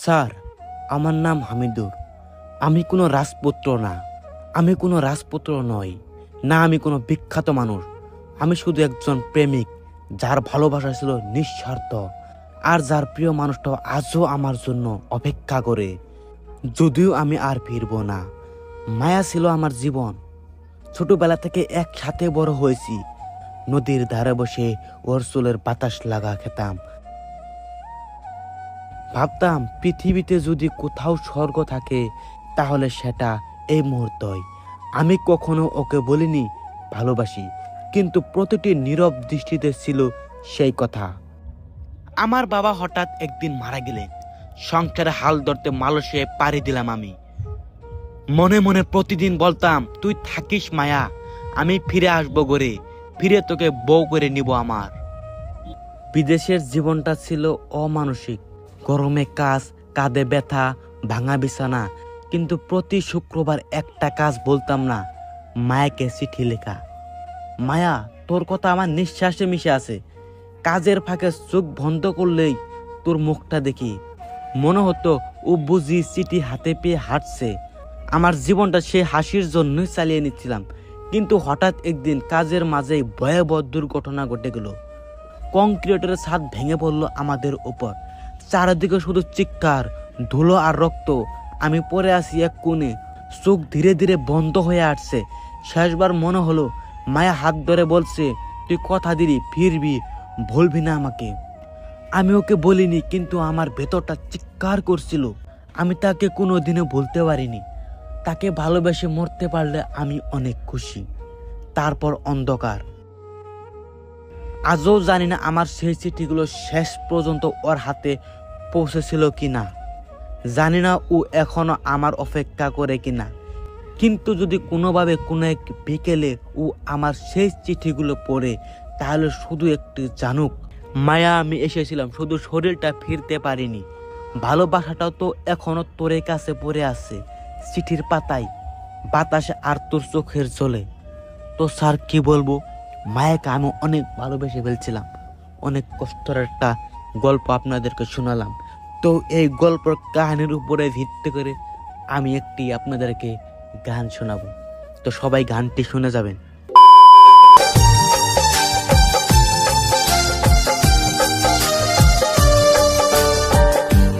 Sir, আমার নাম হামিদুর। আমি কোনো রাজপুত্র না। আমি কোনো রাজপুত্র নই। না, আমি কোনো বিখ্যাত মানুষ। আমি শুধু একজন প্রেমিক, যার ভালোবাসা ছিল নিঃস্বার্থ, আর যার প্রিয় মানুষটা আজও আমার জন্য অপেক্ষা করে। যদিও আমি আর ফিরবো না। মায়া ছিল আমার জীবন। ছোটবেলা থেকে একসাথে বড় হয়েছি। নদীর ধারে বসে ওর চুলের বাতাস লাগা খেতাম। ভাবতাম পৃথিবীতে যদি কোথাও স্বর্গ থাকে, তাহলে সেটা এই মুহূর্তই। আমি কখনো ওকে বলিনি, ভালোবাসি, কিন্তু প্রতিটি নীরব দৃষ্টিতে ছিল সেই কথা। আমার বাবা হঠাৎ একদিন মারা গেলেন। সংসারে হাল ধরতে মালয়েশিয়ায় পাড়ি দিলাম আমি। মনে মনে প্রতিদিন বলতাম, তুই থাকিস মায়া, আমি ফিরে আসব গরে ফিরে তোকে বউ করে নিব আমার। বিদেশের জীবনটা ছিল অমানসিক। গরমে কাজ, কাঁধে ব্যথা, ভাঙা বিছানা। কিন্তু প্রতি শুক্রবার একটা কাজ বলতাম না, মায়াকে চিঠি লেখা। মায়া, তোর কথা আমার নিঃশ্বাসে মিশে আছে। কাজের ফাঁকে চোখ বন্ধ করলেই তোর মুখটা দেখি। মনে হতো ও বুঝি চিঠি হাতে পেয়ে হাঁটছে। আমার জীবনটা সে হাসির জন্যই চালিয়ে নিচ্ছিলাম। কিন্তু হঠাৎ একদিন কাজের মাঝেই ভয়াবহ দুর্ঘটনা ঘটে গেল। কংক্রিটের ছাদ ভেঙে পড়ল আমাদের উপর চারিদিকে শুধু চিৎকার, ধুলো আর রক্ত। আমি পড়ে আছি এক কোণে। চোখ ধীরে ধীরে বন্ধ হয়ে আসছে। শেষবার মনে হলো, মায়া হাত ধরে বলছে, তুই কথা দিলি, ফিরবি, ভুলবি না আমাকে। আমি ওকে বলিনি, কিন্তু আমার ভেতরটা চিৎকার করছিল। আমি তাকে কোনো দিনও বলতে পারিনি। তাকে ভালোবেসে মরতে পারলে আমি অনেক খুশি। তারপর অন্ধকার। আজও জানি না আমার সেই চিঠিগুলো শেষ পর্যন্ত ওর হাতে পৌঁছেছিল কি না জানি না ও এখনও আমার অপেক্ষা করে কি না কিন্তু যদি কোনোভাবে কোনো এক বিকেলে ও আমার শেষ চিঠিগুলো পড়ে, তাহলে শুধু একটু জানুক। মায়া, আমি এসেছিলাম, শুধু শরীরটা ফিরতে পারিনি। ভালোবাসাটাও তো এখনও তোর কাছে পড়ে আছে, চিঠির পাতায়। বাতাসে আর তোর চোখের চলে তো স্যার, কি বলব? মায়াকে আমি অনেক ভালোবেসে ফেলছিলাম। অনেক কষ্টের একটা গল্প আপনাদেরকে শোনালাম। তো এই গল্পের কাহিনীর উপরে ভিত্তি করে আমি একটি আপনাদেরকে গান শোনাবো। তো সবাই গানটি শুনে যাবেন।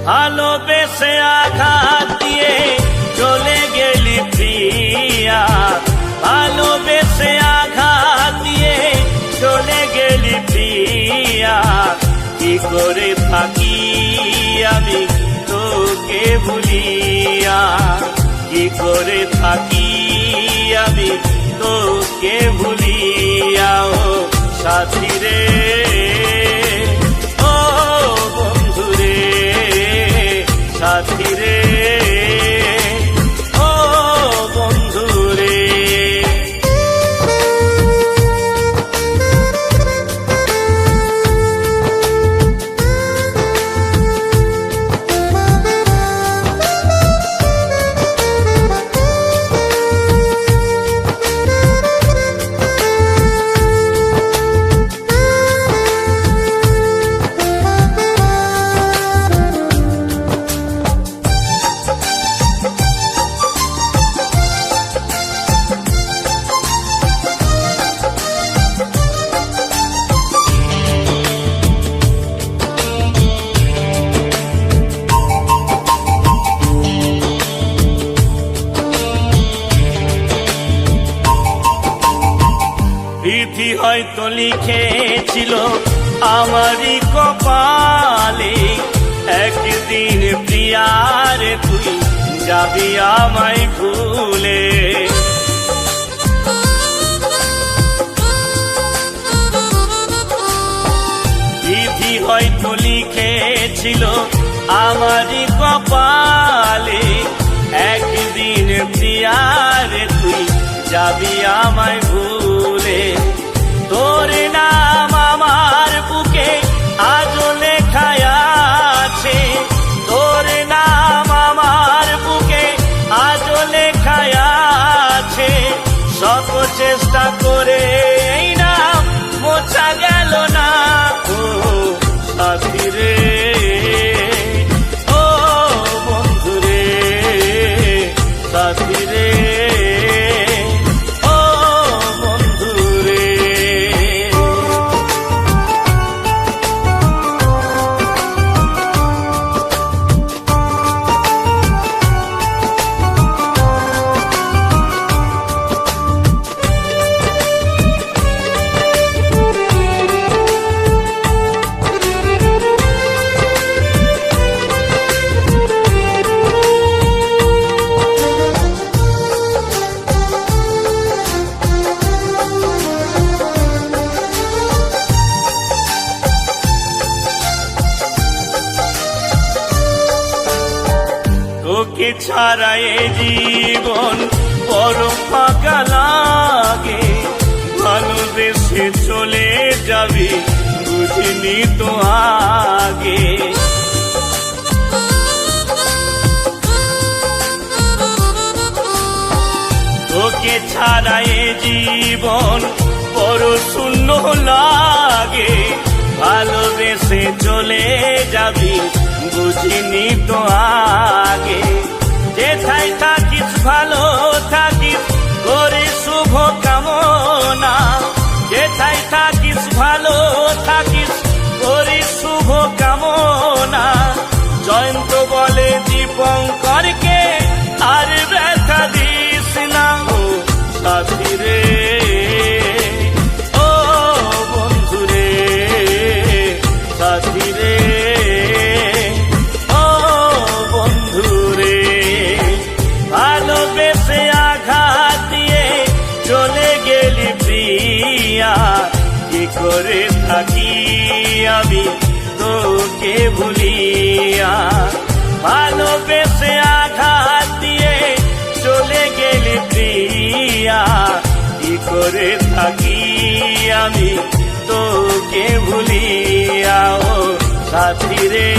ভালোবেসে আঘাত দিয়ে চলে গেলি প্রিয়া। ভালোবেসে আঘাত দিয়ে চলে গেলি প্রিয়া। কি করে থাকি আমি তোকে ভুলিয়া কি করে থাকি আমি তোকে ভুলিয়া? বিধি হয়তো লিখেছিল আমারই কপালে। একদিন প্রিয়ার তুই যাবি আমায় ভুলে। বিধি হয়তো লিখেছিল আমারই কপালে। একদিন প্রিয়ার তুই যাবি আমায় ভুলে। চেষ্টা করে এই নাম মোছা গেল না। ও সাথী রে ও বন্ধু রে সাথী রে এ জীবন, বড় ফাঁকা লাগে। ভালোবেসে চলে যাবি বুঝিনি তো আগে। তোকে ছাড়া এ জীবন বড় শূন্য লাগে। ভালোবেসে চলে যাবি বুঝিনি তো আগে। বলে দীপঙ্করকে আর ব্যথা দিস না। ও সাথী ও বন্ধু রে সাথী ও বন্ধু রে ভালোবেসে আঘাত দিয়ে চলে গেলি প্রিয়া। কি করে থাকি আমি তোকে ভুলিয়া? ভালোবেসে আঘাত দিয়ে চলে গেলে প্রিয়া। কি করে থাকি আমি তোকে ভুলিয়াও সাথী রে।